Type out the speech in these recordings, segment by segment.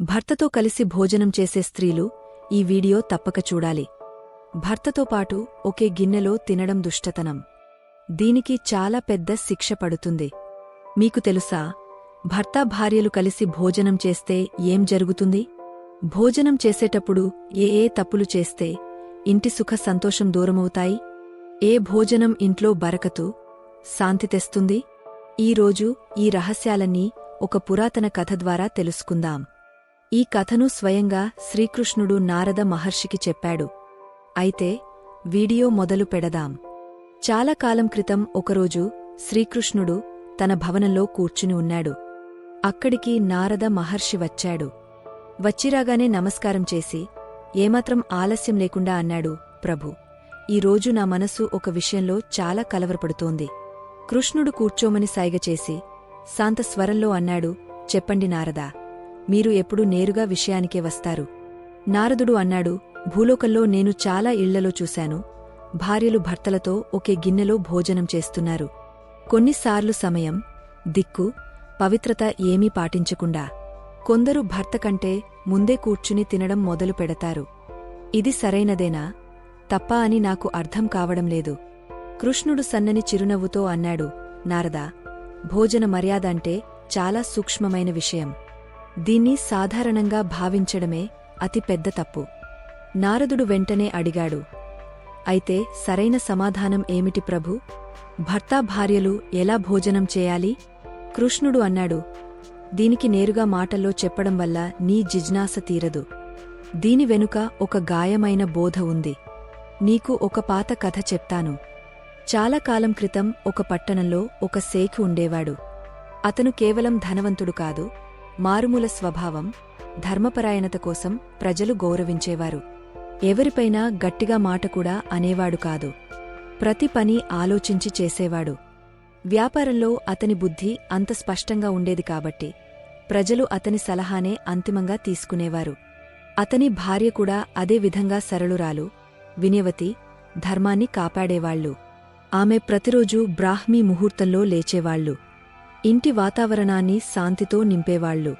భర్తతో కలిసి భోజనం చేసే స్త్రీలు ఈ వీడియో తప్పక చూడాలి. భర్తతో పాటు ఒకే గిన్నెలో తినడం దుష్టతనం. దీనికి చాలా పెద్ద శిక్ష పడుతుంది. మీకు తెలుసా భర్త భార్యలు కలిసి భోజనం చేస్తే ఏం జరుగుతుంది? భోజనం చేసేటప్పుడు ఏ ఏ తప్పులు చేస్తే ఇంటి సుఖ సంతోషం దూరమవుతాయి? ఏ భోజనం ఇంట్లో బరకతు శాంతి తెస్తుంది? ఈరోజు ఈ రహస్యాలన్నీ ఒక పురాతన కథ ద్వారా తెలుసుకుందాం. ఈ కథను స్వయంగా శ్రీకృష్ణుడు నారద మహర్షికి చెప్పాడు. అయితే వీడియో మొదలు పెడదాం. చాలా కాలం క్రితం ఒకరోజు శ్రీకృష్ణుడు తన భవనంలో కూర్చుని ఉన్నాడు. అక్కడికి నారద మహర్షి వచ్చాడు. వచ్చిరాగానే నమస్కారం చేసి ఏమాత్రం ఆలస్యం లేకుండా అన్నాడు ప్రభు. ఈరోజు నా మనసు ఒక విషయంలో చాలా కలవరపడుతోంది. కృష్ణుడు కూర్చోమని సైగ చేసి శాంత స్వరంలో అన్నాడు చెప్పండి నారదా. మీరు ఎప్పుడు నేరుగా విషయానికే వస్తారు. నారదుడు అన్నాడు భూలోకంలో నేను చాలా ఇళ్ళలో చూశాను. భార్యలు భర్తలతో ఒకే గిన్నెలో భోజనం చేస్తున్నారు. కొన్నిసార్లు సమయం దిక్కు పవిత్రత ఏమీ పాటించకుండా కొందరు భర్త కంటే ముందే కూర్చుని తినడం మొదలు పెడతారు. ఇది సరైనదేనా? తప్ప అని నాకు అర్థం కావడం లేదు. కృష్ణుడు సన్నని చిరునవ్వుతో అన్నాడు నారదా భోజన మర్యాద అంటే చాలా సూక్ష్మమైన విషయం. దీన్ని సాధారణంగా భావించడమే అతి పెద్ద తప్పు. నారదుడు వెంటనే అడిగాడు అయితే సరైన సమాధానం ఏమిటి ప్రభు? భర్తా భార్యలు ఎలా భోజనం చేయాలి? కృష్ణుడు అన్నాడు దీనికి నేరుగా మాటల్లో చెప్పడం వల్ల నీ జిజ్ఞాస తీరదు. దీని వెనుక ఒక గాయమైన బోధ ఉంది. నీకు ఒక పాత కథ చెప్తాను. చాలా కాలం క్రితం ఒక పట్టణంలో ఒక శేఖు ఉండేవాడు. అతను కేవలం ధనవంతుడు కాదు మారుమూల స్వభావం ధర్మపరాయణత కోసం ప్రజలు గౌరవించేవారు. ఎవరిపైనా గట్టిగా మాట కూడా అనేవాడు కాదు. ప్రతి పని ఆలోచించి చేసేవాడు. వ్యాపారంలో అతని బుద్ధి అంత స్పష్టంగా ఉండేది కాబట్టి ప్రజలు అతని సలహానే అంతిమంగా తీసుకునేవారు. అతని భార్య కూడా అదే విధంగా సరళురాలు వినయవతి ధర్మాన్ని కాపాడేవాళ్ళు ఆమె ప్రతిరోజూ బ్రాహ్మీ ముహూర్తంలో లేచేవాళ్ళు ఇంటి వాతావరణాన్ని శాంతితో నింపేవాళ్ళు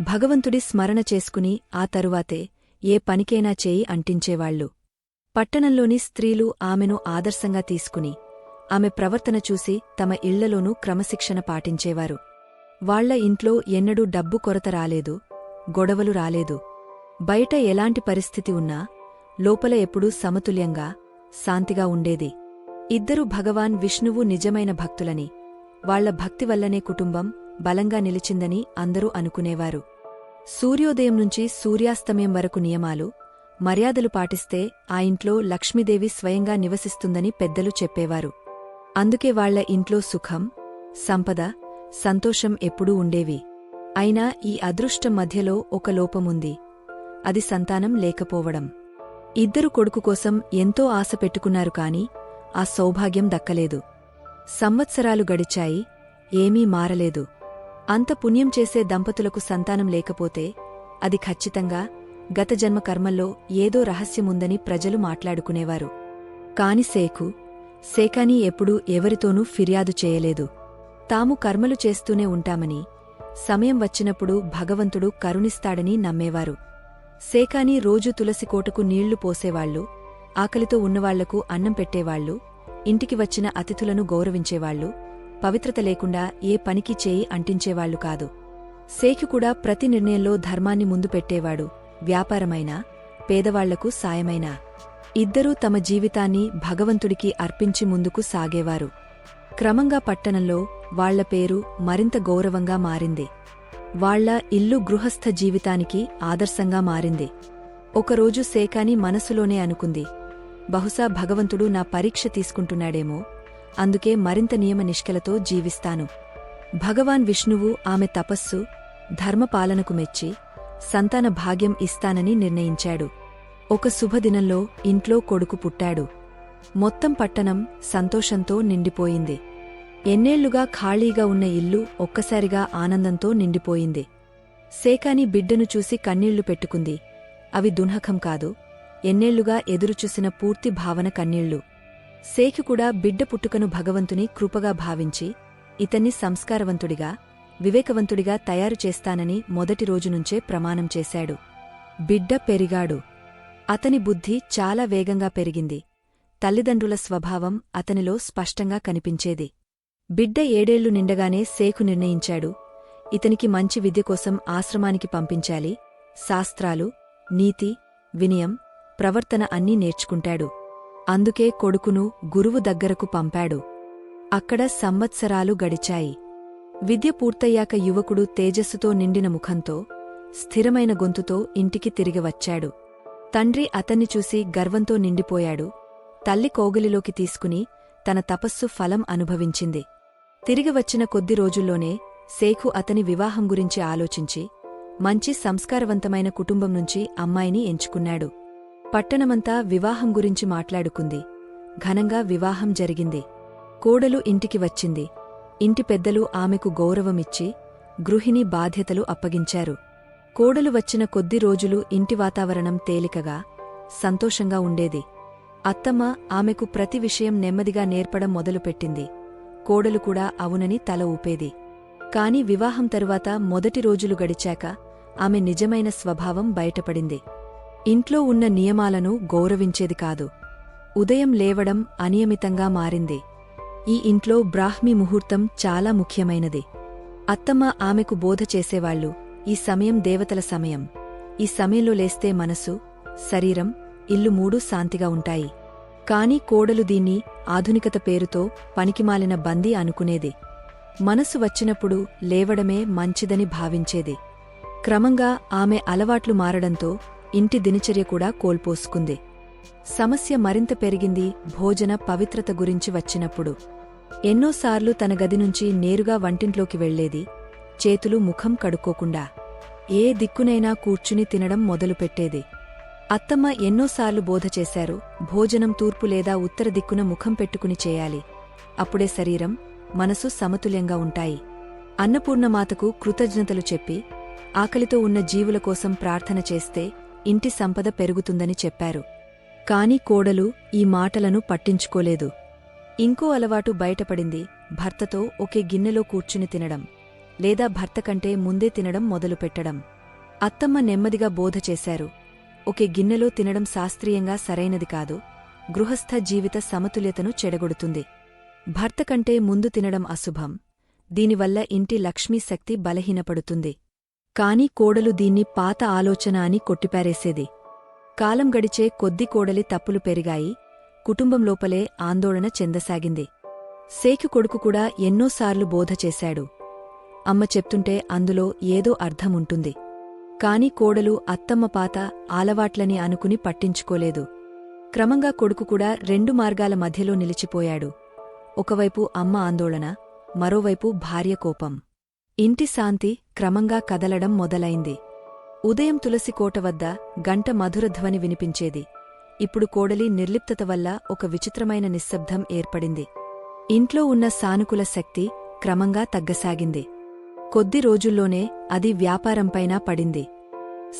భగవంతుడి స్మరణ చేసుకుని ఆ తరువాతే ఏ పనికైనా చేయి అంటించేవాళ్ళు పట్టణంలోని స్త్రీలు ఆమెను ఆదర్శంగా తీసుకుని ఆమె ప్రవర్తన చూసి తమ ఇళ్ళలోనూ క్రమశిక్షణ పాటించేవారు. వాళ్ళ ఇంట్లో ఎన్నడూ డబ్బు కొరత రాలేదు గొడవలు రాలేదు. బయట ఎలాంటి పరిస్థితి ఉన్నా లోపల ఎప్పుడూ సమతుల్యంగా శాంతిగా ఉండేది. ఇద్దరు భగవాన్ విష్ణువు నిజమైన భక్తులని వాళ్ళ భక్తి వల్లనే కుటుంబం బలంగా నిలిచిందని అందరూ అనుకునేవారు. సూర్యోదయం నుంచి సూర్యాస్తమయం వరకు నియమాలు మర్యాదలు పాటిస్తే ఆ ఇంట్లో లక్ష్మీదేవి స్వయంగా నివసిస్తుందని పెద్దలు చెప్పేవారు. అందుకే వాళ్ళ ఇంట్లో సుఖం సంపద సంతోషం ఎప్పుడూ ఉండేవి. అయినా ఈ అదృష్టం మధ్యలో ఒక లోపముంది అది సంతానం లేకపోవడం. ఇద్దరు కొడుకు కోసం ఎంతో ఆశ పెట్టుకున్నారు కాని ఆ సౌభాగ్యం దక్కలేదు. సంవత్సరాలు గడిచాయి ఏమీ మారలేదు. అంత పుణ్యం చేసే దంపతులకు సంతానం లేకపోతే అది ఖచ్చితంగా గత జన్మ కర్మల్లో ఏదో రహస్యముందని ప్రజలు మాట్లాడుకునేవారు. కాని సేకు సేకాని ఎప్పుడూ ఎవరితోనూ ఫిర్యాదు చేయలేదు. తాము కర్మలు చేస్తూనే ఉంటామని సమయం వచ్చినప్పుడు భగవంతుడు కరుణిస్తాడని నమ్మేవారు. సేకాని రోజు తులసికోటకు నీళ్ళు పోసేవాళ్ళు ఆకలితో ఉన్నవాళ్ళకు అన్నం పెట్టేవాళ్ళు ఇంటికి వచ్చిన అతిథులను గౌరవించేవాళ్ళు పవిత్రత లేకుండా ఏ పనికి చేయి అంటించేవాళ్ళు కాదు. సేఖు కూడా ప్రతి నిర్ణయంలో ధర్మాన్ని ముందు పెట్టేవాడు వ్యాపారమైనా పేదవాళ్ళకు సాయమైనా. ఇద్దరూ తమ జీవితాన్ని భగవంతుడికి అర్పించి ముందుకు సాగేవారు. క్రమంగా పట్టణంలో వాళ్ళ పేరు మరింత గౌరవంగా మారింది. వాళ్ళ ఇల్లు గృహస్థ జీవితానికి ఆదర్శంగా మారింది. ఒకరోజు సేకాని మనసులోనే అనుకుంది బహుశా భగవంతుడు నా పరీక్ష తీసుకుంటున్నాడేమో. అందుకే మరింత నియమ నిష్కలతో జీవిస్తాను. భగవాన్ విష్ణువు ఆమె తపస్సు ధర్మపాలనకు మెచ్చి సంతాన భాగ్యం ఇస్తానని నిర్ణయించాడు. ఒక శుభదినంలో ఇంట్లో కొడుకు పుట్టాడు. మొత్తం పట్టణం సంతోషంతో నిండిపోయింది. ఎన్నేళ్ళుగా ఖాళీగా ఉన్న ఇల్లు ఒక్కసారిగా ఆనందంతో నిండిపోయింది. సేకాని బిడ్డను చూసి కన్నీళ్ళు పెట్టుకుంది. అవి దున్హకం కాదు. ఎన్నేళ్ళుగా ఎదురుచూసిన పూర్తి భావన కన్నీళ్ళు. శేఖు కూడా బిడ్డ పుట్టుకను భగవంతుని కృపగా భావించి ఇతన్ని సంస్కారవంతుడిగా వివేకవంతుడిగా తయారు చేస్తానని మొదటి రోజునుంచే ప్రమాణం చేశాడు. బిడ్డ పెరిగాడు. అతని బుద్ధి చాలా వేగంగా పెరిగింది. తల్లిదండ్రుల స్వభావం అతనిలో స్పష్టంగా కనిపించేది. బిడ్డ ఏడేళ్ళు నిండగానే సేకు నిర్ణయించాడు. ఇతనికి మంచి విద్య కోసం ఆశ్రమానికి పంపించాలి. శాస్త్రాలు నీతి వినయం ప్రవర్తన అన్నీ నేర్చుకుంటాడు. అందుకే కొడుకును గురువు దగ్గరకు పంపాడు. అక్కడ సంవత్సరాలు గడిచాయి. విద్య పూర్తయ్యాక యువకుడు తేజస్సుతో నిండిన ముఖంతో స్థిరమైన గొంతుతో ఇంటికి తిరిగి వచ్చాడు. తండ్రి అతన్ని చూసి గర్వంతో నిండిపోయాడు. తల్లి కోగిలిలోకి తీసుకుని తన తపస్సు ఫలం అనుభవించింది. తిరిగి వచ్చిన కొద్ది రోజుల్లోనే శేఖు అతని వివాహం గురించి ఆలోచించి మంచి సంస్కారవంతమైన కుటుంబం నుంచి అమ్మాయిని ఎంచుకున్నాడు. పట్టణమంతా వివాహం గురించి మాట్లాడుకుంది. ఘనంగా వివాహం జరిగింది. కోడలు ఇంటికి వచ్చింది. ఇంటి పెద్దలు ఆమెకు గౌరవమిచ్చి గృహిణి బాధ్యతలు అప్పగించారు. కోడలు వచ్చిన కొద్ది రోజులు ఇంటి వాతావరణం తేలికగా సంతోషంగా ఉండేది. అత్తమ్మ ఆమెకు ప్రతి విషయం నెమ్మదిగా నేర్పడం మొదలుపెట్టింది. కోడలు కూడా అవునని తల ఊపేది. కాని వివాహం తరువాత మొదటి రోజులు గడిచాక ఆమె నిజమైన స్వభావం బయటపడింది. ఇంట్లో ఉన్న నియమాలను గౌరవించేది కాదు. ఉదయం లేవడం అనియమితంగా మారింది. ఈ ఇంట్లో బ్రాహ్మీ ముహూర్తం చాలా ముఖ్యమైనది. అత్తమ్మ ఆమెకు బోధ చేసేవాళ్ళు ఈ సమయం దేవతల సమయం. ఈ సమయంలో లేస్తే మనసు శరీరం ఇల్లు మూడూ శాంతిగా ఉంటాయి. కాని కోడలు దీన్ని ఆధునికత పేరుతో పనికిమాలిన బందీ అనుకునేది. మనసు వచ్చినప్పుడు లేవడమే మంచిదని భావించేది. క్రమంగా ఆమె అలవాట్లు మారడంతో ఇంటి దినచర్య కూడా కోల్పోసుకుంది. సమస్య మరింత పెరిగింది భోజన పవిత్రత గురించి వచ్చినప్పుడు. ఎన్నోసార్లు తన గది నుంచి నేరుగా వంటింట్లోకి వెళ్ళేది చేతులు ముఖం కడుక్కోకుండా. ఏ దిక్కునైనా కూర్చుని తినడం మొదలుపెట్టేది. అత్తమ్మ ఎన్నోసార్లు బోధ చేశారు భోజనం తూర్పు లేదా ఉత్తర దిక్కున ముఖం పెట్టుకుని చేయాలి. అప్పుడే శరీరం మనసు సమతుల్యంగా ఉంటాయి. అన్నపూర్ణమాతకు కృతజ్ఞతలు చెప్పి ఆకలితో ఉన్న జీవుల కోసం ప్రార్థన చేస్తే ఇంటి సంపద పెరుగుతుందని చెప్పారు. కాని కోడలు ఈ మాటలను పట్టించుకోలేదు. ఇంకో అలవాటు బయటపడింది. భర్తతో ఒకే గిన్నెలో కూర్చుని తినడం లేదా భర్త కంటే ముందే తినడం మొదలుపెట్టడం. అత్తమ్మ నెమ్మదిగా బోధ చేశారు. ఒకే గిన్నెలో తినడం శాస్త్రీయంగా సరైనది కాదు. గృహస్థ జీవిత సమతుల్యతను చెడగొడుతుంది. భర్త కంటే ముందు తినడం అశుభం. దీనివల్ల ఇంటి లక్ష్మీశక్తి బలహీనపడుతుంది. కాని కోడలు దీన్ని పాత ఆలోచన అని కొట్టిపారేసేది. కాలం గడిచే కొద్ది కోడలి తప్పులు పెరిగాయి. కుటుంబం లోపలే ఆందోళన చెందసాగింది. సేకి కొడుకు కూడా ఎన్నోసార్లు బోధ చేశాడు. అమ్మ చెప్తుంటే అందులో ఏదో అర్థముంటుంది కాని కోడలు అత్తమ్మ పాత ఆలవాట్లని అనుకుని పట్టించుకోలేదు. క్రమంగా కొడుకు కూడా రెండు మార్గాల మధ్యలో నిలిచిపోయాడు. ఒకవైపు అమ్మ ఆందోళన మరోవైపు భార్య కోపం. ఇంటి శాంతి క్రమంగా కదలడం మొదలైంది. ఉదయం తులసికోట వద్ద గంట మధురధ్వని వినిపించేది. ఇప్పుడు కోడలి నిర్లిప్తత వల్ల ఒక విచిత్రమైన నిశ్శబ్దం ఏర్పడింది. ఇంట్లో ఉన్న సానుకూల శక్తి క్రమంగా తగ్గసాగింది. కొద్ది రోజుల్లోనే అది వ్యాపారంపైనా పడింది.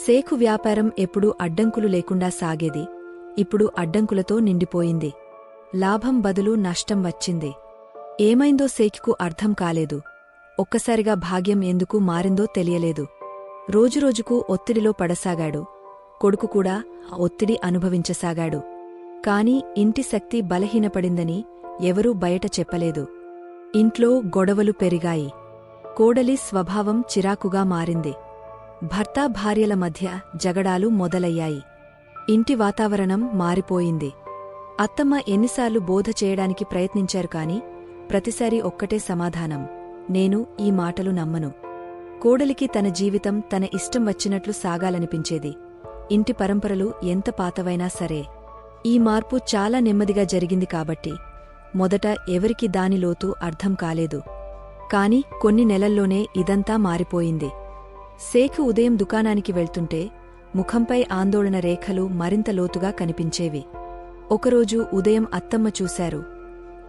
సేకు వ్యాపారం ఎప్పుడూ అడ్డంకులు లేకుండా సాగేది. ఇప్పుడు అడ్డంకులతో నిండిపోయింది. లాభం బదులు నష్టం వచ్చింది. ఏమైందో సేకికు అర్థం కాలేదు. ఒక్కసారిగా భాగ్యం ఎందుకు మారిందో తెలియలేదు. రోజురోజుకు ఒత్తిడిలో పడసాగాడు. కొడుకు కూడా ఆ ఒత్తిడి అనుభవించసాగాడు. కాని ఇంటి శక్తి బలహీనపడిందని ఎవరూ బయట చెప్పలేదు. ఇంట్లో గొడవలు పెరిగాయి. కోడలి స్వభావం చిరాకుగా మారింది. భర్తా భార్యల మధ్య జగడాలు మొదలయ్యాయి. ఇంటి వాతావరణం మారిపోయింది. అత్తమ్మ ఎన్నిసార్లు బోధ చేయడానికి ప్రయత్నించారు కాని ప్రతిసారి ఒక్కటే సమాధానం. నేను ఈ మాటలు నమ్మను. కోడలికి తన జీవితం తన ఇష్టం వచ్చినట్లు సాగాలనిపించేది. ఇంటి పరంపరలు ఎంత పాతవైనా సరే. ఈ మార్పు చాలా నెమ్మదిగా జరిగింది కాబట్టి. మొదట ఎవరికి దాని లోతు అర్థం కాలేదు. కాని కొన్ని నెలల్లోనే ఇదంతా మారిపోయింది. శేఖు ఉదయం దుకాణానికి వెళ్తుంటే ముఖంపై ఆందోళన రేఖలు మరింత లోతుగా కనిపించేవి. ఒకరోజు ఉదయం అత్తమ్మ చూశారు.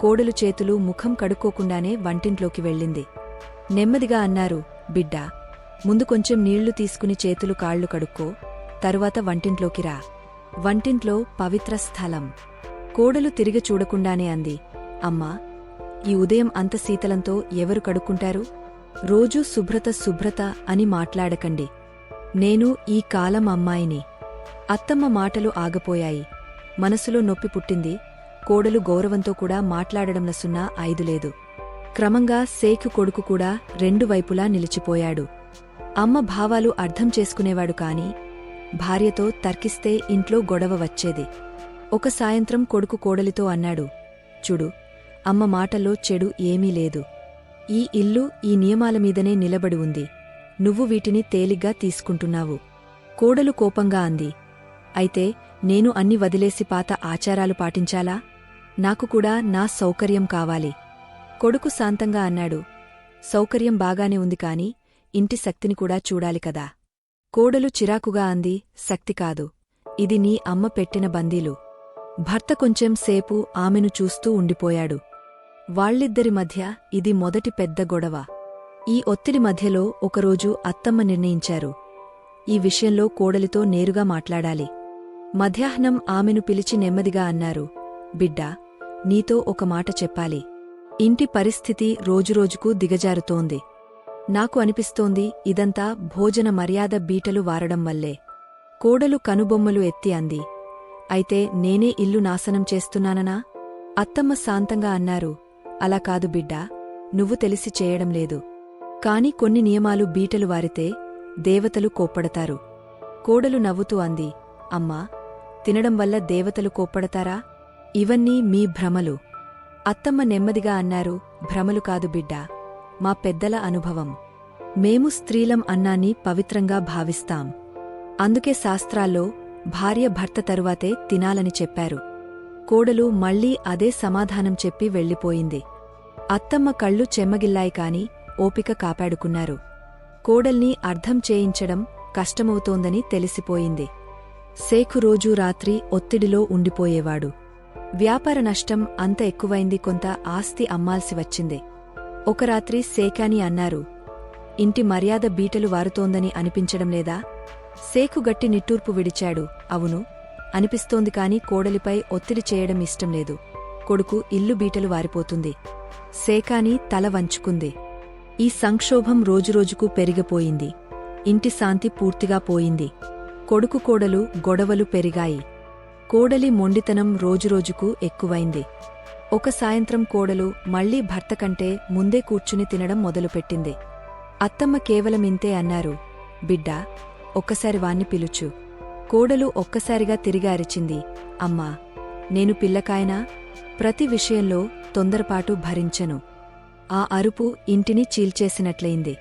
కోడలు చేతులు ముఖం కడుక్కోకుండానే వంటింట్లోకి వెళ్ళింది. నెమ్మదిగా అన్నారు బిడ్డా ముందు కొంచెం నీళ్ళు తీసుకుని చేతులు కాళ్ళు కడుక్కో తరువాత వంటింట్లోకి రా. వంటింట్లో పవిత్ర స్థలం. కోడలు తిరిగి చూడకుండానే అంది అమ్మా ఈ ఉదయం అంత శీతలంతో ఎవరు కడుక్కుంటారు? రోజూ శుభ్రత శుభ్రత అని మాట్లాడకండి. నేను ఈ కాలం అమ్మాయిని. అత్తమ్మ మాటలు ఆగపోయాయి. మనసులో నొప్పి పుట్టింది. కోడలు గౌరవంతో కూడా మాట్లాడడంల సున్నా ఐదులేదు క్రమంగా శేఖు కొడుకు కూడా రెండు వైపులా నిలిచిపోయాడు. అమ్మ భావాలు అర్థం చేసుకునేవాడు కాని భార్యతో తర్కిస్తే ఇంట్లో గొడవ వచ్చేది. ఒక సాయంత్రం కొడుకు కోడలితో అన్నాడు చూడు అమ్మ మాటల్లో చెడు ఏమీ లేదు. ఈ ఇల్లు ఈ నియమాల మీదనే నిలబడి ఉంది. నువ్వు వీటిని తేలిగ్గా తీసుకుంటున్నావు. కోడలు కోపంగా అంది అయితే నేను అన్ని వదిలేసి పాత ఆచారాలు పాటించాలా? నాకు కూడా నా సౌకర్యం కావాలి. కొడుకు శాంతంగా అన్నాడు. సౌకర్యం బాగానే ఉంది కాని ఇంటి శక్తిని కూడా చూడాలి కదా. కోడలు చిరాకుగా అంది. శక్తి కాదు. ఇది నీ అమ్మ పెట్టిన బందీలు. భర్త కొంచెం సేపు ఆమెను చూస్తూ ఉండిపోయాడు. వాళ్ళిద్దరి మధ్య ఇది మొదటి పెద్ద గొడవ. ఈ ఒత్తిడి మధ్యలో ఒకరోజు అత్తమ్మ నిర్ణయించారు. ఈ విషయంలో కోడలితో నేరుగా మాట్లాడాలి. మధ్యాహ్నం ఆమెను పిలిచి నెమ్మదిగా అన్నారు. బిడ్డా నీతో ఒక మాట చెప్పాలి. ఇంటి పరిస్థితి రోజురోజుకు దిగజారుతోంది. నాకు అనిపిస్తోంది ఇదంతా భోజన మర్యాద బీటలు వారడం వల్లే. కోడలు కనుబొమ్మలు ఎత్తి అంది. అయితే నేనే ఇల్లు నాశనం చేస్తున్నాననా? అత్తమ్మ శాంతంగా అన్నారు. అలా కాదు బిడ్డా నువ్వు తెలిసి చేయడం లేదు. కాని కొన్ని నియమాలు బీటలు వారితే దేవతలు కోప్పడతారు. కోడలు నవ్వుతూ అంది. అమ్మా తినడం వల్ల దేవతలు కోప్పడతారా? ఇవన్నీ మీ భ్రమలు. అత్తమ్మ నెమ్మదిగా అన్నారు భ్రమలు కాదు బిడ్డా మా పెద్దల అనుభవం. మేము స్త్రీలం అన్నాన్ని పవిత్రంగా భావిస్తాం. అందుకే శాస్త్రాల్లో భార్య భర్త తరువాతే తినాలని చెప్పారు. కోడలు మళ్ళీ అదే సమాధానం చెప్పి వెళ్ళిపోయింది. అత్తమ్మ కళ్ళు చెమ్మగిల్లాయి కాని ఓపిక కాపాడుకున్నారు. కోడల్ని అర్థం చేయించడం కష్టమవుతోందని తెలిసిపోయింది. శేఖు రోజూ రాత్రి ఒత్తిడిలో ఉండిపోయేవాడు. వ్యాపార నష్టం అంత ఎక్కువైంది కొంత ఆస్తి అమ్మాల్సి వచ్చింది. ఒక రాత్రి శేఖాని అన్నారు ఇంటి మర్యాద బీటలు వారుతోందని అనిపించడం లేదా? శేఖు గట్టి నిట్టూర్పు విడిచాడు. అవును అనిపిస్తోంది కాని కోడలిపై ఒత్తిడి చేయడం ఇష్టం లేదు. కొడుకు ఇల్లు బీటలు వారిపోతుంది. శేఖాని తల వంచుకుంది. ఈ సంక్షోభం రోజురోజుకు పెరిగిపోయింది. ఇంటి శాంతి పూర్తిగా పోయింది. కొడుకు కోడలు గొడవలు పెరిగాయి. కోడలి మొండితనం రోజురోజుకు ఎక్కువైంది. ఒక సాయంత్రం కోడలు మళ్ళీ భర్త కంటే ముందే కూర్చుని తినడం మొదలుపెట్టింది. అత్తమ్మ కేవలం ఇంతే అన్నారు. బిడ్డా ఒక్కసారి వాణ్ణి పిలుచు. కోడలు ఒక్కసారిగా తిరిగి అరిచింది. అమ్మా నేను పిల్లకాయనా? ప్రతి విషయంలో తొందరపాటు భరించను. ఆ అరుపు ఇంటిని చీల్చేసినట్లయింది.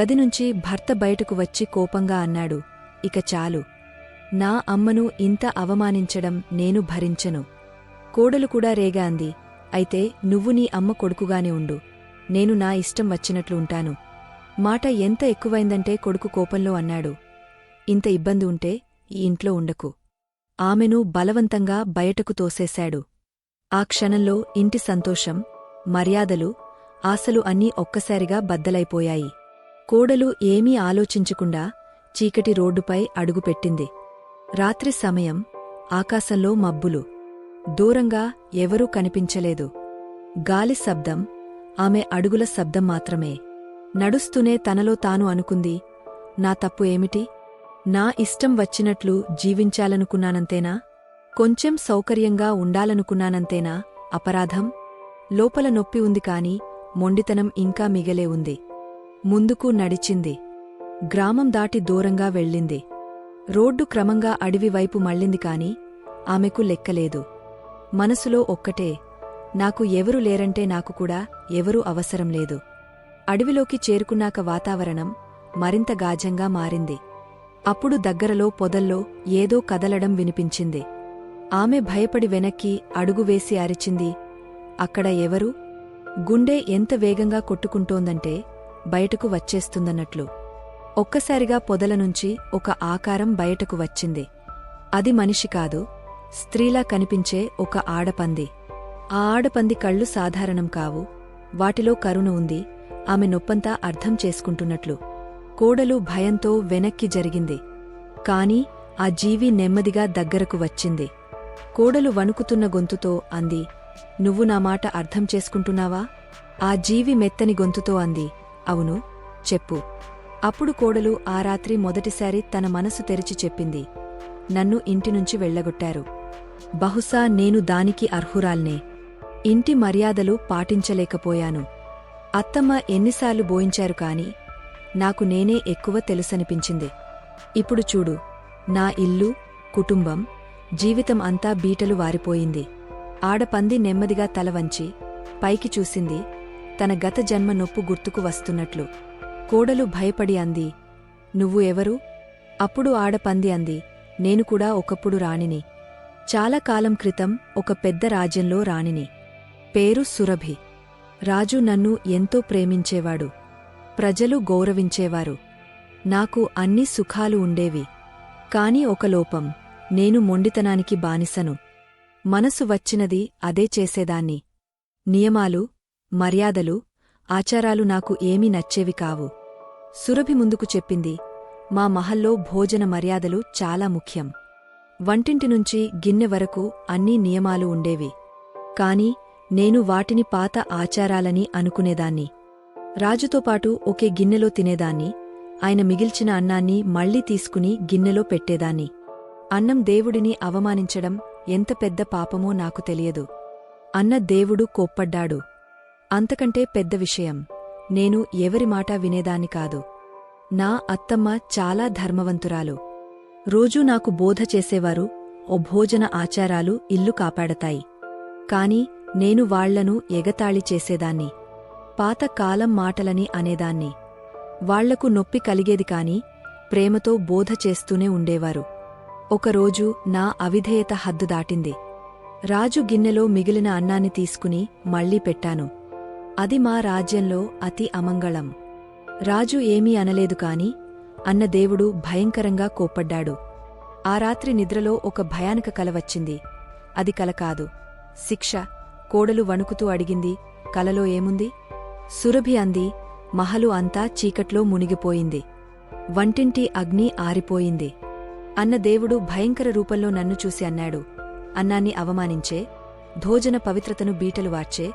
గదినుంచి భర్త బయటకు వచ్చి కోపంగా అన్నాడు. ఇక చాలు. నా అమ్మను ఇంత అవమానించడం నేను భరించను. కోడలు కూడా రేగా అంది. అయితే నువ్వు నీ అమ్మ కొడుకుగానే ఉండు. నేను నా ఇష్టం వచ్చినట్లు ఉంటాను. మాట ఎంత ఎక్కువైందంటే కొడుకు కోపంలో అన్నాడు. ఇంత ఇబ్బంది ఉంటే ఈ ఇంట్లో ఉండకు. ఆమెను బలవంతంగా బయటకు తోసేశాడు. ఆ క్షణంలో ఇంటి సంతోషం మర్యాదలు ఆశలు అన్నీ ఒక్కసారిగా బద్దలైపోయాయి. కోడలు ఏమీ ఆలోచించకుండా చీకటి రోడ్డుపై అడుగుపెట్టింది. రాత్రి సమయం ఆకాశంలో మబ్బులు. దూరంగా ఎవరూ కనిపించలేదు. గాలి శబ్దం ఆమె అడుగుల శబ్దం మాత్రమే. నడుస్తూనే తనలో తాను అనుకుంది నా తప్పు ఏమిటి? నా ఇష్టం వచ్చినట్లు జీవించాలనుకున్నానంతేనా? కొంచెం సౌకర్యంగా ఉండాలనుకున్నానంతేనా? అపరాధం? లోపల నొప్పి ఉంది కాని మొండితనం ఇంకా మిగలే ఉంది. ముందుకు నడిచింది. గ్రామం దాటి దూరంగా వెళ్ళింది. రోడ్డు క్రమంగా అడవివైపు మళ్ళింది కాని ఆమెకు లెక్కలేదు. మనసులో ఒక్కటే నాకు ఎవరు లేరంటే నాకు కూడా ఎవరూ అవసరం లేదు. అడవిలోకి చేరుకున్నాక వాతావరణం మరింత గాజంగా మారింది. అప్పుడు దగ్గరలో పొదల్లో ఏదో కదలడం వినిపించింది. ఆమె భయపడి వెనక్కి అడుగువేసి అరిచింది అక్కడ ఎవరు? గుండె ఎంత వేగంగా కొట్టుకుంటోందంటే బయటకు వచ్చేస్తుందన్నట్లు. ఒక్కసారిగా పొదలనుంచి ఒక ఆకారం బయటకు వచ్చింది. అది మనిషి కాదు స్త్రీలా కనిపించే ఒక ఆడపంది. ఆ ఆడపంది కళ్ళు సాధారణం కావు వాటిలో కరుణ ఉంది ఆమె నొప్పంతా అర్థం చేసుకుంటున్నట్లు. కోడలు భయంతో వెనక్కి జరిగింది. కాని ఆ జీవి నెమ్మదిగా దగ్గరకు వచ్చింది. కోడలు వణుకుతున్న గొంతుతో అంది నువ్వు నా మాట అర్థం చేసుకుంటున్నావా? ఆ జీవి మెత్తని గొంతుతో అంది అవును చెప్పు. అప్పుడు కోడలు ఆ రాత్రి మొదటిసారి తన మనసు తెరిచి చెప్పింది. నన్ను ఇంటినుంచి వెళ్ళగొట్టారు. బహుశా నేను దానికి అర్హురాల్నే. ఇంటి మర్యాదలు పాటించలేకపోయాను. అత్తమ్మ ఎన్నిసార్లు బోయించారు కాని నాకు నేనే ఎక్కువ తెలుసనిపించింది. ఇప్పుడు చూడు నా ఇల్లు కుటుంబం జీవితం అంతా బీటలు వారిపోయింది. ఆడపంది నెమ్మదిగా తలవంచి పైకి చూసింది తన గత జన్మ నొప్పు గుర్తుకు వస్తున్నట్లు. కోడలు భయపడి అంది. నువ్వు ఎవరు? అప్పుడు ఆడపంది అంది. నేను కూడా ఒకప్పుడు రాణిని. చాలా కాలం క్రితం ఒక పెద్ద రాజ్యంలో రాణిని. పేరు సురభి. రాజు నన్ను ఎంతో ప్రేమించేవాడు. ప్రజలు గౌరవించేవారు. నాకు అన్ని సుఖాలు ఉండేవి. కాని ఒక లోపం. నేను మొండితనానికి బానిసను. మనసు వచ్చినది అదే చేసేదాన్ని. నియమాలు మర్యాదలు ఆచారాలు నాకు ఏమీ నచ్చేవి కావు. సురభి ముందుకు చెప్పింది మా మహల్లో భోజన మర్యాదలు చాలా ముఖ్యం. వంటింటి నుంచి గిన్నె వరకు అన్నీ నియమాలు ఉండేవి. కాని నేను వాటిని పాత ఆచారాలని అనుకునేదాన్ని. రాజుతో పాటు ఒకే గిన్నెలో తినేదాన్ని ఆయన మిగిల్చిన అన్నాన్ని మళ్ళీ తీసుకుని గిన్నెలో పెట్టేదాన్ని. అన్నం దేవుడిని అవమానించడం ఎంత పెద్ద పాపమో నాకు తెలియదు. అన్న దేవుడు కోప్పడ్డాడు. అంతకంటే పెద్ద విషయం నేను ఎవరి మాట వినేదాన్ని కాదు. నా అత్తమ్మ చాలా ధర్మవంతురాలు. రోజూ నాకు బోధ చేసేవారు ఓ భోజన ఆచారాలు ఇల్లు కాపాడతాయి. కాని నేను వాళ్ళను ఎగతాళి చేసేదాన్ని. పాత కాలం మాటలని అనేదాన్ని. వాళ్ళకు నొప్పి కలిగేది కాని ప్రేమతో బోధ చేస్తూనే ఉండేవారు. ఒకరోజు నా అవిధేయత హద్దు దాటింది. రాజు గిన్నెలో మిగిలిన అన్నాన్ని తీసుకుని మళ్ళీ పెట్టాను. అది మా రాజ్యంలో అతి అమంగళం. రాజు ఏమీ అనలేదు కాని అన్న దేవుడు భయంకరంగా కోప్పడ్డాడు. ఆ రాత్రి నిద్రలో ఒక భయానక కల వచ్చింది. అది కల కాదు. శిక్ష. కోడలు వణుకుతూ అడిగింది కలలో ఏముంది? సురభి అంది మహలు అంతా చీకట్లో మునిగిపోయింది. వంటింటి అగ్ని ఆరిపోయింది. అన్న దేవుడు భయంకర రూపంలో నన్ను చూసి అన్నాడు. అన్నాన్ని అవమానించే భోజన పవిత్రతను బీటలు వార్చే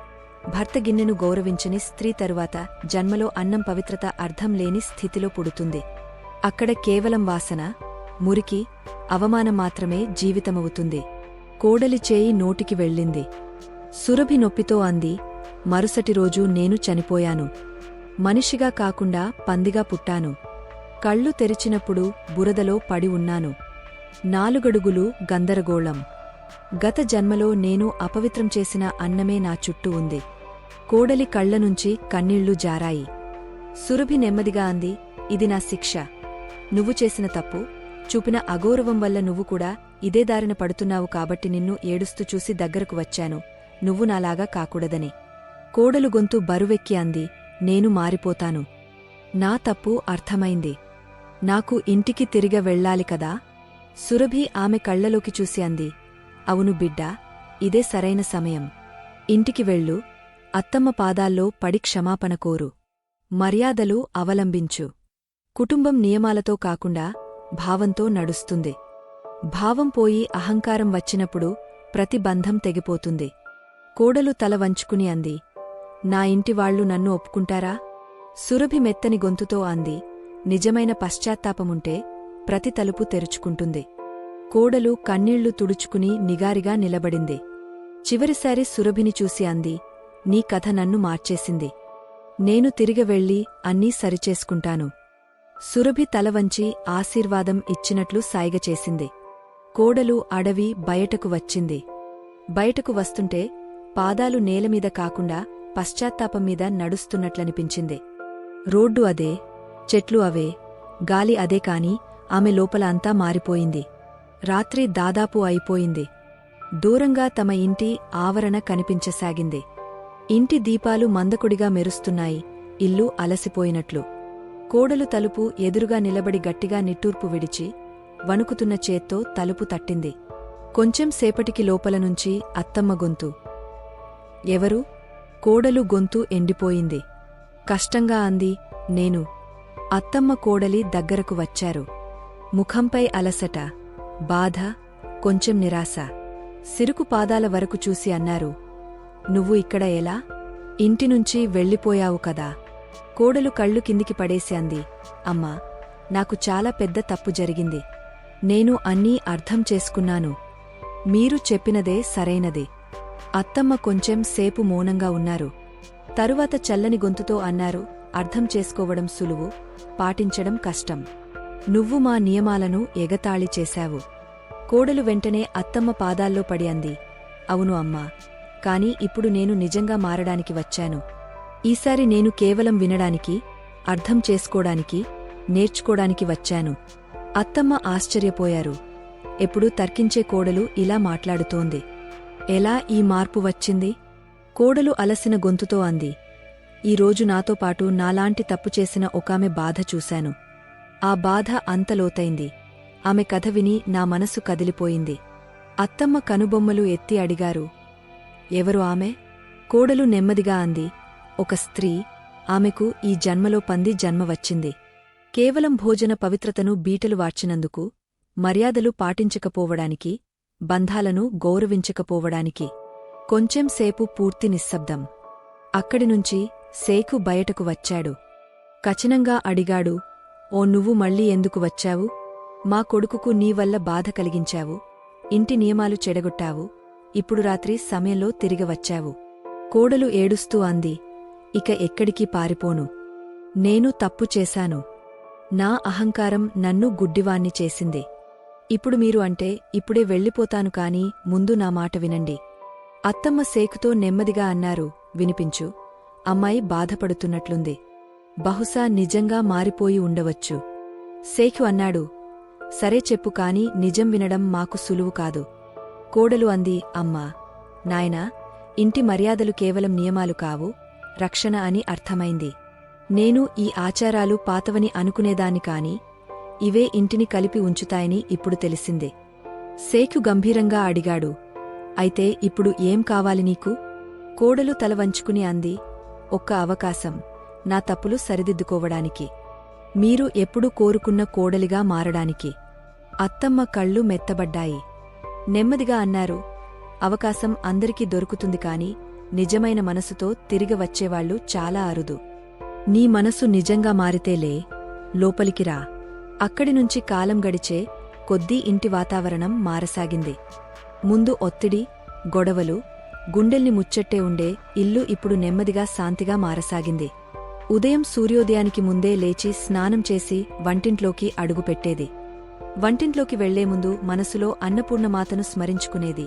భర్త గిన్నెను గౌరవించని స్త్రీ తరువాత జన్మలో అన్నం పవిత్రత అర్థం లేని స్థితిలో పుడుతుంది. అక్కడ కేవలం వాసన మురికి అవమానం మాత్రమే జీవితమవుతుంది. కోడలి చేయి నోటికి వెళ్ళింది. సురభి నొప్పితో అంది మరుసటి రోజు నేను చనిపోయాను. మనిషిగా కాకుండా పందిగా పుట్టాను. కళ్ళు తెరిచినప్పుడు బురదలో పడి ఉన్నాను. నాలుగడుగులు గందరగోళం. గత జన్మలో నేను అపవిత్రం చేసిన అన్నమే నా చుట్టూ ఉంది. కోడలి కళ్ళనుంచి కన్నీళ్ళు జారాయి. సురభి నెమ్మదిగా అంది ఇది నా శిక్ష. నువ్వు చేసిన తప్పు చూపిన అగౌరవం వల్ల నువ్వు కూడా ఇదే దారిన పడుతున్నావు కాబట్టి నిన్ను ఏడుస్తూ చూసి దగ్గరకు వచ్చాను. నువ్వు నాలాగా కాకూడదని. కోడలు గొంతు బరువెక్కి అంది నేను మారిపోతాను. నా తప్పు అర్థమైంది. నాకు ఇంటికి తిరిగ వెళ్ళాలి కదా? సురభి ఆమె కళ్ళలోకి చూసి అంది అవును బిడ్డా ఇదే సరైన సమయం. ఇంటికి వెళ్ళు అత్తమ్మ పాదాల్లో పడి క్షమాపణ కోరు. మర్యాదలు అవలంబించు. కుటుంబం నియమాలతో కాకుండా భావంతో నడుస్తుంది. భావం పోయి అహంకారం వచ్చినప్పుడు ప్రతి బంధం తెగిపోతుంది. కోడలు తల వంచుకుని అంది నా ఇంటివాళ్ళు నన్ను ఒప్పుకుంటారా? సురభి మెత్తని గొంతుతో అంది నిజమైన పశ్చాత్తాపముంటే ప్రతి తలుపు తెరుచుకుంటుంది. కోడలు కన్నీళ్ళు తుడుచుకుని నిగారిగా నిలబడింది. చివరిసారి సురభిని చూసి అంది నీ కథ నన్ను మార్చేసింది. నేను తిరిగి వెళ్ళి అన్నీ సరిచేసుకుంటాను. సురభి తలవంచి ఆశీర్వాదం ఇచ్చినట్లు సాయిగ చేసింది. కోడలు అడవి బయటకు వచ్చింది. బయటకు వస్తుంటే పాదాలు నేలమీద కాకుండా పశ్చాత్తాపం మీద నడుస్తున్నట్లనిపించింది. రోడ్డు అదే చెట్లు అవే గాలి అదే కాని ఆమె లోపల అంతా మారిపోయింది. రాత్రి దాదాపు అయిపోయింది. దూరంగా తమ ఇంటి ఆవరణ కనిపించసాగింది. ఇంటి దీపాలు మందకుడిగా మెరుస్తున్నాయి. ఇల్లు అలసిపోయినట్లు. కోడలు తలుపు ఎదురుగా నిలబడి గట్టిగా నిట్టూర్పు విడిచి వణుకుతున్న చేత్తో తలుపు తట్టింది. కొంచెం సేపటికి లోపల నుంచి అత్తమ్మ గొంతు. ఎవరు? కోడలు గొంతు ఎండిపోయింది. కష్టంగా అంది నేను. అత్తమ్మ కోడలి దగ్గరకు వచ్చారు. ముఖంపై అలసట. బాధ కొంచెం నిరాశ. సిరుకు పాదాల వరకు చూసి అన్నారు నువ్వు ఇక్కడ ఎలా? ఇంటినుంచి వెళ్ళిపోయావు కదా. కోడలు కళ్ళు కిందికి పడేసి అంది అమ్మా నాకు చాలా పెద్ద తప్పు జరిగింది. నేను అన్నీ అర్థం చేసుకున్నాను. మీరు చెప్పినదే సరైనదే. అత్తమ్మ కొంచెం సేపు మౌనంగా ఉన్నారు. తరువాత చల్లని గొంతుతో అన్నారు అర్థం చేసుకోవడం సులువు పాటించడం కష్టం. నువ్వు మా నియమాలను ఎగతాళి చేశావు. కోడలు వెంటనే అత్తమ్మ పాదాల్లో పడి అంది. అవును అమ్మా కాని ఇప్పుడు నేను నిజంగా మారడానికి వచ్చాను. ఈసారి నేను కేవలం వినడానికి అర్థం చేసుకోడానికి నేర్చుకోడానికి వచ్చాను. అత్తమ్మ ఆశ్చర్యపోయారు. ఎప్పుడూ తర్కించే కోడలు ఇలా మాట్లాడుతోంది. ఎలా ఈ మార్పు వచ్చింది? కోడలు అలసిన గొంతుతో అంది. ఈరోజు నాతో పాటు నాలాంటి తప్పు చేసిన ఒకామె బాధ చూశాను. ఆ బాధ అంతలోతైంది. ఆమె కథ విని నా మనసు కదిలిపోయింది. అత్తమ్మ కనుబొమ్మలు ఎత్తి అడిగారు. ఎవరు ఆమె? కోడలు నెమ్మదిగా అంది. ఒక స్త్రీ. ఆమెకు ఈ జన్మలో పంది జన్మ వచ్చింది. కేవలం భోజన పవిత్రతను బీటలు వార్చినందుకు మర్యాదలు పాటించకపోవడానికి బంధాలను గౌరవించకపోవడానికి కొంచెంసేపు పూర్తి నిశ్శబ్దం. అక్కడినుంచి సేకు బయటకు వచ్చాడు. కచినంగా అడిగాడు ఓ నువ్వు మళ్ళీ ఎందుకు వచ్చావు? మా కొడుకుకు నీవల్ల బాధ కలిగించావు. ఇంటి నియమాలు చెడగొట్టావు. ఇప్పుడు రాత్రి సమయంలో తిరిగి వచ్చావు. కోడలు ఏడుస్తూ అంది. ఇక ఎక్కడికి పారిపోను? నేను తప్పు చేశాను. నా అహంకారం నన్ను గుడ్డివాణ్ణి చేసింది. ఇప్పుడు మీరు అంటే ఇప్పుడే వెళ్ళిపోతాను కాని ముందు నా మాట వినండి. అత్తమ్మ సేకుతో నెమ్మదిగా అన్నారు. వినిపించు. అమ్మాయి బాధపడుతున్నట్లుంది. బహుశా నిజంగా మారిపోయి ఉండవచ్చు. శేఖు అన్నాడు సరే చెప్పు కాని నిజం వినడం మాకు సులువు కాదు. కోడలు అంది అమ్మా నాయనా ఇంటి మర్యాదలు కేవలం నియమాలు కావు రక్షణ అని అర్థమైంది. నేను ఈ ఆచారాలు పాతవని అనుకునేదాన్ని కాని ఇవే ఇంటిని కలిపి ఉంచుతాయని ఇప్పుడు తెలిసిందే. శేఖు గంభీరంగా అడిగాడు అయితే ఇప్పుడు ఏం కావాలి నీకు? కోడలు తల వంచుకుని అంది ఒక్క అవకాశం. నా తప్పులు సరిదిద్దుకోవడానికి. మీరు ఎప్పుడు కోరుకున్న కోడలిగా మారడానికి. అత్తమ్మ కళ్ళు మెత్తబడ్డాయి. నెమ్మదిగా అన్నారు అవకాశం అందరికీ దొరుకుతుంది కాని నిజమైన మనసుతో తిరిగి వచ్చేవాళ్ళు చాలా అరుదు. నీ మనసు నిజంగా మారితేలే లోపలికి రా. అక్కడినుంచి కాలం గడిచే కొద్దీ ఇంటి వాతావరణం మారసాగింది. ముందు ఒత్తిడి గొడవలు గుండెల్ని ముచ్చట్టే ఉండే ఇల్లు ఇప్పుడు నెమ్మదిగా శాంతిగా మారసాగింది. ఉదయం సూర్యోదయానికి ముందే లేచి స్నానం చేసి వంటింట్లోకి అడుగుపెట్టేది వంటింట్లోకి వెళ్ళే ముందు మనసులో అన్నపూర్ణమాతను స్మరించుకునేది.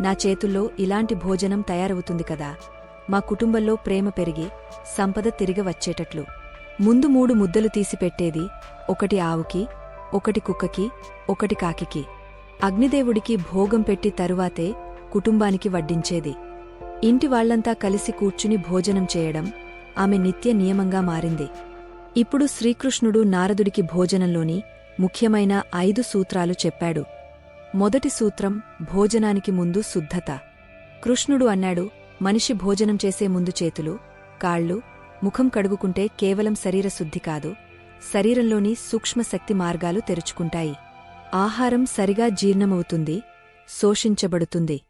నా చేతుల్లో ఇలాంటి భోజనం తయారవుతుంది కదా. మా కుటుంబంలో ప్రేమ పెరిగి సంపద తిరిగి వచ్చేటట్లు. ముందు మూడు ముద్దలు తీసిపెట్టేది ఒకటి ఆవుకి ఒకటి కుక్కకి ఒకటి కాకికి. అగ్నిదేవుడికి భోగం పెట్టి తరువాతే కుటుంబానికి వడ్డించేది. ఇంటి వాళ్ళంతా కలిసి కూర్చుని భోజనం చేయడం ఆమె నిత్య నియమంగా మారింది. ఇప్పుడు శ్రీకృష్ణుడు నారదుడికి భోజనంలోని ముఖ్యమైన ఐదు సూత్రాలు చెప్పాడు. మొదటి సూత్రం భోజనానికి ముందు శుద్ధత. కృష్ణుడు అన్నాడు మనిషి భోజనం చేసే ముందు చేతులు కాళ్ళు ముఖం కడుగుకుంటే కేవలం శరీర శుద్ధి కాదు శరీరంలోని సూక్ష్మశక్తి మార్గాలు తెరుచుకుంటాయి. ఆహారం సరిగా జీర్ణమవుతుంది శోషించబడుతుంది.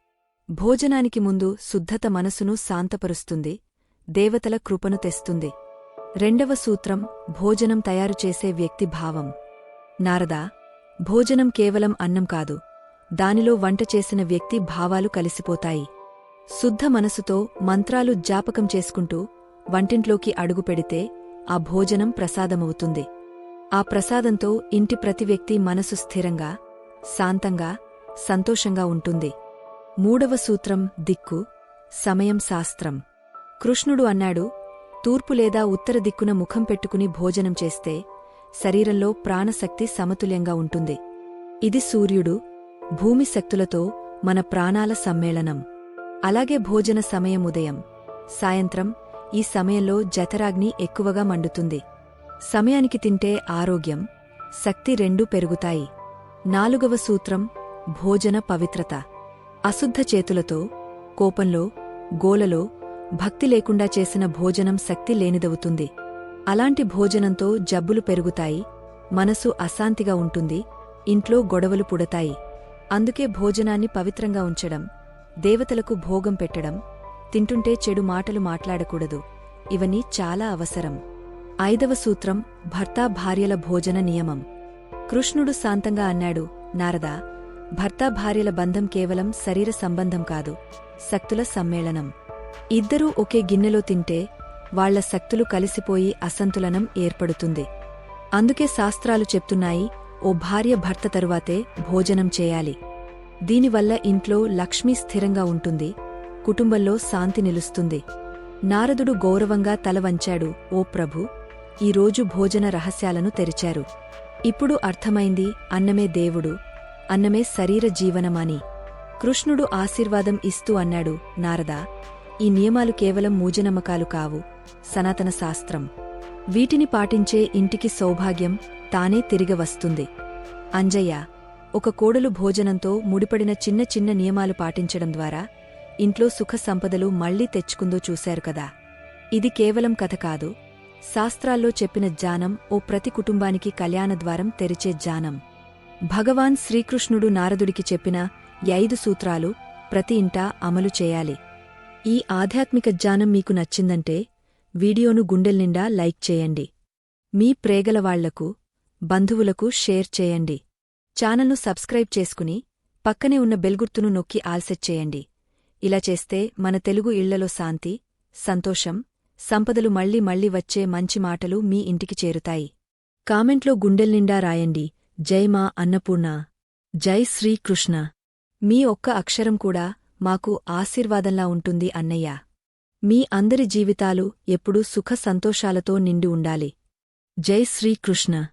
భోజనానికి ముందు శుద్ధత మనసును శాంతపరుస్తుంది దేవతల కృపను తెస్తుంది. రెండవ సూత్రం భోజనం తయారుచేసే వ్యక్తి భావం. నారదా భోజనం కేవలం అన్నం కాదు దానిలో వంట చేసిన వ్యక్తి భావాలు కలిసిపోతాయి. శుద్ధ మనసుతో మంత్రాలు జాపకం చేసుకుంటూ వంటింట్లోకి అడుగుపెడితే ఆ భోజనం ప్రసాదమవుతుంది. ఆ ప్రసాదంతో ఇంటి ప్రతి వ్యక్తి మనసు స్థిరంగా శాంతంగా సంతోషంగా ఉంటుంది. మూడవ సూత్రం దిక్కు సమయం శాస్త్రం. కృష్ణుడు అన్నాడు తూర్పు లేదా ఉత్తర దిక్కున ముఖం పెట్టుకుని భోజనం చేస్తే శరీరంలో ప్రాణశక్తి సమతుల్యంగా ఉంటుంది. ఇది సూర్యుడు భూమి శక్తులతో మన ప్రాణాల సమ్మేళనం. అలాగే భోజన సమయం ఉదయం. సాయంత్రం ఈ సమయంలో జఠరాగ్ని ఎక్కువగా మండుతుంది. సమయానికి తింటే ఆరోగ్యం శక్తి రెండూ పెరుగుతాయి. నాలుగవ సూత్రం భోజన పవిత్రత. అశుద్ధ చేతులతో కోపంలో గోలలో భక్తి లేకుండా చేసిన భోజనం శక్తి లేనిదవుతుంది. అలాంటి భోజనంతో జబ్బులు పెరుగుతాయి మనసు అశాంతిగా ఉంటుంది ఇంట్లో గొడవలు పుడతాయి. అందుకే భోజనాన్ని పవిత్రంగా ఉంచడం దేవతలకు భోగం పెట్టడం తింటుంటే చెడు మాటలు మాట్లాడకూడదు ఇవన్నీ చాలా అవసరం. ఐదవ సూత్రం భర్తా భార్యల భోజన నియమం. కృష్ణుడు శాంతంగా అన్నాడు నారదా భర్తా భార్యల బంధం కేవలం శరీర సంబంధం కాదు శక్తుల సమ్మేళనం. ఇద్దరూ ఒకే గిన్నెలో తింటే వాళ్ళ శక్తులు కలిసిపోయి అసంతులనం ఏర్పడుతుంది. అందుకే శాస్త్రాలు చెప్తున్నాయి ఓ భార్య భర్త తరువాతే భోజనం చేయాలి. దీనివల్ల ఇంట్లో లక్ష్మీ స్థిరంగా ఉంటుంది కుటుంబంలో శాంతి నిలుస్తుంది. నారదుడు గౌరవంగా తల వంచాడు ఓ ప్రభు ఈరోజు భోజన రహస్యాలను తెరిచారు. ఇప్పుడు అర్థమైంది అన్నమే దేవుడు అన్నమే శరీర జీవనమని. కృష్ణుడు ఆశీర్వాదం ఇస్తూ అన్నాడు నారదా ఈ నియమాలు కేవలం మూజనమ్మకాలు కావు. సనాతన శాస్త్రం. వీటిని పాటించే ఇంటికి సౌభాగ్యం తానే తిరిగి వస్తుంది. అంజయ్య ఒక కోడలు భోజనంతో ముడిపడిన చిన్న చిన్న నియమాలు పాటించడం ద్వారా ఇంట్లో సుఖ సంపదలు మళ్ళీ తెచ్చుకుందో చూశారు కదా. ఇది కేవలం కథ కాదు. శాస్త్రాల్లో చెప్పిన జానం ఓ ప్రతి కుటుంబానికి కళ్యాణద్వారం తెరిచే జానం భగవాన్ శ్రీకృష్ణుడు నారదుడికి చెప్పిన ఐదు సూత్రాలు ప్రతి ఇంటా అమలు చేయాలి. ఈ ఆధ్యాత్మిక జ్ఞానం మీకు నచ్చిందంటే వీడియోను గుండెల్నిండా లైక్ చేయండి. మీ ప్రేగలవాళ్ళకు బంధువులకు షేర్ చేయండి. ఛానల్ను సబ్స్క్రైబ్ చేసుకుని పక్కనే ఉన్న బెల్గుర్తును నొక్కి ఆల్సెట్ చేయండి. ఇలా చేస్తే మన తెలుగు ఇళ్ళలో శాంతి సంతోషం సంపదలు మళ్ళీ మళ్ళీ వచ్చే మంచి మాటలు మీ ఇంటికి చేరుతాయి. కామెంట్లో గుండెల్నిండా రాయండి. జై మా అన్నపూర్ణ. జై శ్రీకృష్ణ. మీ ఒక్క అక్షరం కూడా మాకు ఆశీర్వాదంలా ఉంటుంది అన్నయ్య. మీ అందరి జీవితాలు ఎప్పుడూ సుఖ సంతోషాలతో నిండి ఉండాలి. జై శ్రీకృష్ణ.